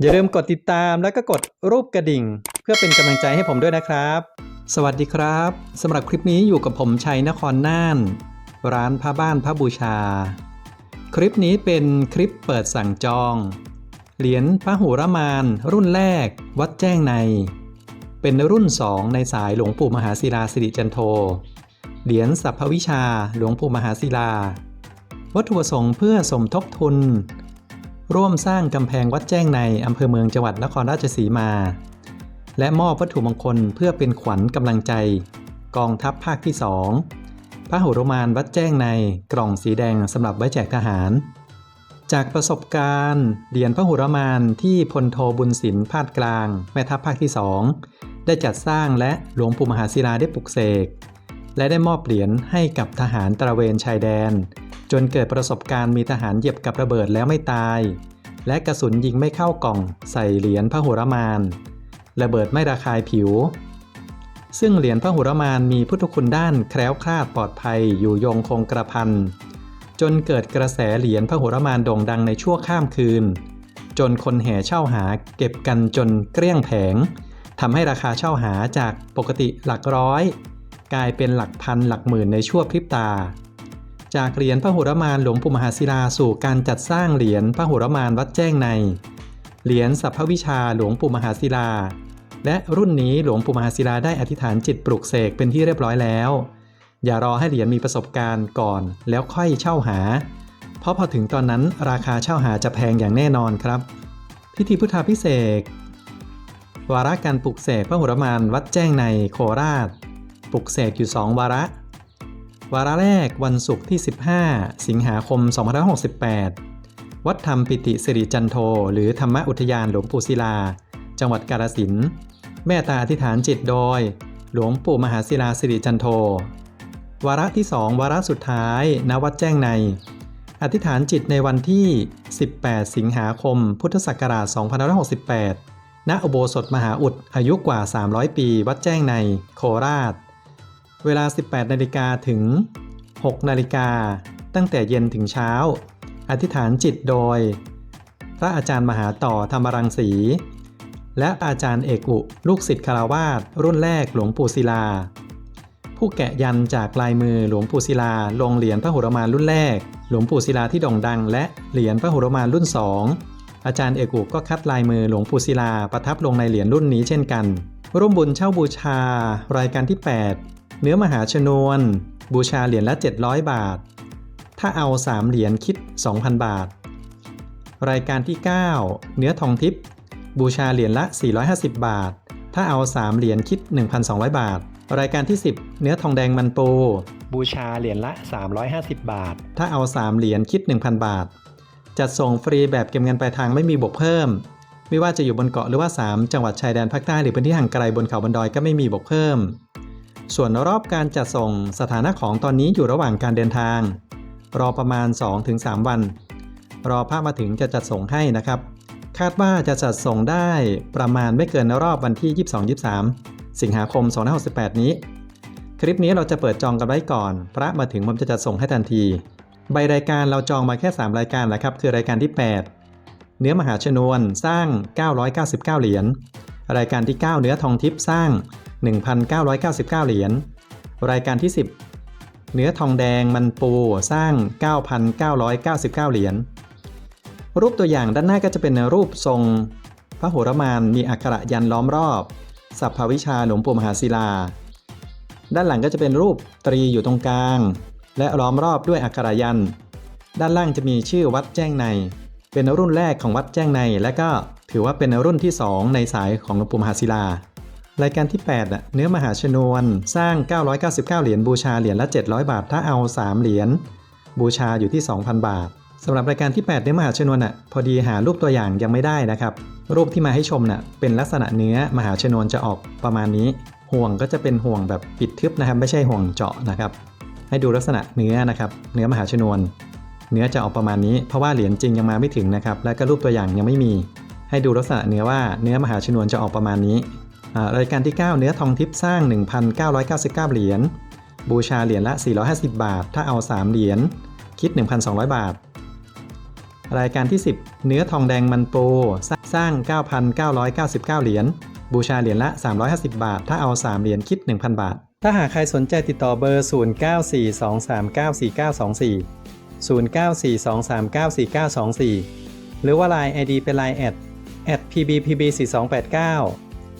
อย่าลืมกดติดตามแล้วก็กดรูปกระดิ่ง เพื่อเป็นกำลังใจให้ผมด้วยนะครับ สวัสดีครับสำหรับคลิปนี้อยู่กับผมชัยนครน่าน ร้านพระบ้านพระบูชา คลิปนี้เป็นคลิปเปิดสั่งจอง เหรียญพระหูรมาน รุ่นแรก วัดแจ้งใน เป็นรุ่น 2 ในสายหลวงปู่มหาศิลาสิริจันโทเหรียญสัพพวิชาหลวงปู่มหาศิลา วัตถุประสงค์เพื่อสมทบทุน ร่วมสร้างกำแพงวัดแจ้งในอำเภอเมืองจังหวัดนครราชสีมา และมอบวัตถุมงคลเพื่อเป็นขวัญกำลังใจ กองทัพภาคที่ 2 พระหุรมานวัดแจ้งในกล่องสีแดงสำหรับไว้แจกทหาร จากประสบการณ์เหรียญพระหุรมานที่พลโทบุญศิลป์พาดกลางแม่ทัพภาคที่ 2 ได้จัดสร้างและหลวงปู่มหาศิลาได้ปลุกเสกและได้มอบเหรียญให้กับทหารตระเวนชายแดน จนเกิดประสบการณ์มีทหารเหยียบกับระเบิดแล้วไม่ตาย และกระสุนยิงไม่เข้ากล่องใส่เหรียญพระหุรมาน ระเบิดไม่ระคายผิว ซึ่งเหรียญพระหุรมานมีพุทธคุณด้านแคล้วคลาดปลอดภัยอยู่ยงคงกระพันจนเกิดกระแสเหรียญพระหุรมานโด่งดังในชั่วข้ามคืน จนคนแห่เช่าหาเก็บกันจนเกลี้ยงแผงทำให้ราคาเช่าหาจากปกติหลักร้อย กลายเป็นหลักพันหลักหมื่นในชั่วพริบตา จากเหรียญพระโหรมานหลวงปู่มหาศิลาสู่การจัดสร้างเหรียญพระโหรมานวัดแจ้งใน เหรียญสัพพวิชาหลวงปู่มหาศิลา และรุ่นนี้หลวงปู่มหาศิลาได้อธิษฐานจิตปลุกเสกเป็นที่เรียบร้อยแล้ว อย่ารอให้เหรียญมีประสบการณ์ก่อนแล้วค่อยเช่าหา เพราะพอถึงตอนนั้นราคาเช่าหาจะแพงอย่างแน่นอนครับ พิธีพุทธาพิเศษวาระการปลุกเสกพระโหรมานวัดแจ้งในโคราช ปลุกเสกอยู่2วาระ วาระแรกวันศุกร์ที่ 15 สิงหาคม 2568 วัดธรรมปิติสิริจันโท หรือธรรมอุทยานหลวงปู่ศิลา จังหวัดกาฬสินธุ์แม่ตาอธิษฐานจิตโดย หลวงปู่มหาศิลาสิริจันโท วาระที่ 2 วาระสุดท้าย ณ วัดแจ้งใน อธิษฐานจิตในวันที่ 18 สิงหาคม พุทธศักราช 2568 ณ อุโบสถมหาอุดอายุกว่า 300 ปี วัดแจ้งใน โคราช เวลา 18 นาฬิกาถึง 6 นาฬิกา ตั้งแต่เย็นถึงเช้า อธิษฐานจิตโดย พระอาจารย์มหาต่อธรรมรังสี และอาจารย์เอกอุลูกศิษย์คารวาสรุ่นแรกหลวงปู่ศิลา ผู้แกะยันจากลายมือหลวงปู่ศิลา ลงเหรียญพระหุรมานรุ่นแรก หลวงปู่ศิลาที่โด่งดัง และเหรียญพระหุรมานรุ่น2อาจารย์เอกอุก็คัดลายมือหลวงปู่ศิลาประทับลงในเหรียญรุ่นนี้เช่นกัน ร่วมบุญเช่าบูชารายการที่ 8 เนื้อมหาชนวน บูชาเหรียญละ 700 บาท ถ้าเอา 3 เหรียญคิด 2,000 บาท รายการที่ 9 เนื้อทองทิพย์บูชาเหรียญละ 450 บาท ถ้าเอา 3 เหรียญคิด 1,200 บาท รายการที่ 10 เนื้อทองแดงมันปูบูชาเหรียญละ 350 บาท ถ้าเอา 3 เหรียญคิด 1,000 บาท จัดส่งฟรีแบบเก็บเงินปลายทางไม่มีบวกเพิ่ม ไม่ว่าจะอยู่บนเกาะหรือว่า 3 จังหวัดชายแดนภาคใต้หรือพื้นที่ห่างไกลบนเขาบนดอยก็ไม่มีบวกเพิ่ม ส่วนรอบการจัดส่งสถานะของตอนนี้อยู่ระหว่างการเดินทาง รอประมาณ 2-3 วัน รอภาพมาถึงจะจัดส่งให้นะครับ คาดว่าจะจัดส่งได้ประมาณไม่เกินรอบวันที่ 22-23 สิงหาคม 2568 นี้ คลิปนี้เราจะเปิดจองกันไว้ก่อน พระมาถึงผมจะจัดส่งให้ทันที ใบรายการเราจองมาแค่ 3 รายการแหละครับ คือรายการที่ 8 เนื้อมหาชนวนสร้าง 999 เหรียญ รายการที่ 9 เนื้อทองทิพย์สร้าง 1,999 เหรียญ รายการที่ 10 เนื้อทองแดงมันปูสร้าง 9,999 เหรียญ รูปตัวอย่างด้านหน้าก็จะเป็นรูปทรงพระโหรมานมีอักขระยันล้อมรอบ สัพพวิชาหลวงปู่มหาศิลา ด้านหลังก็จะเป็นรูปตรีอยู่ตรงกลาง และล้อมรอบด้วยอักขระยัน ด้านล่างจะมีชื่อวัดแจ้งใน เป็นรุ่นแรกของวัดแจ้งใน และก็ถือว่าเป็นรุ่นที่ 2 ในสายของหลวงปู่มหาศิลา รายการที่ 8อะเนื้อมหาชนวนสร้าง 999 เหรียญบูชาเหรียญละ 700 บาท ถ้าเอา 3 เหรียญบูชาอยู่ที่ 2,000 บาทสำหรับรายการที่ 8 เนื้อมหาชนวนอะพอดีหารูปตัวอย่างยังไม่ได้นะครับ รูปที่มาให้ชมน่ะเป็นลักษณะเนื้อมหาชนวนจะออกประมาณนี้ ห่วงก็จะเป็นห่วงแบบปิดทึบนะครับไม่ใช่ห่วงเจาะนะครับ ให้ดูลักษณะเนื้อนะครับเนื้อมหาชนวน เนื้อจะออกประมาณนี้ เพราะว่าเหรียญจริงยังมาไม่ถึงนะครับและก็รูปตัวอย่างยังไม่มี ให้ดูลักษณะเนื้อว่าเนื้อมหาชนวนจะออกประมาณนี้ รายการที่ 9 เนื้อทองทิพย์สร้าง 1,999 เหรียญ บูชาเหรียญละ 450 บาท ถ้าเอา 3 เหรียญ คิด 1,200 บาท รายการที่ 10 เนื้อทองแดงมันโปสร้าง 9,999 เหรียญ บูชาเหรียญละ 350 บาท ถ้าเอา 3 เหรียญ คิด 1,000 บาท ถ้าหากใครสนใจติดต่อเบอร์ 0942394924 0942394924 หรือว่า Line ID เป็น Line แอด at pbpb4289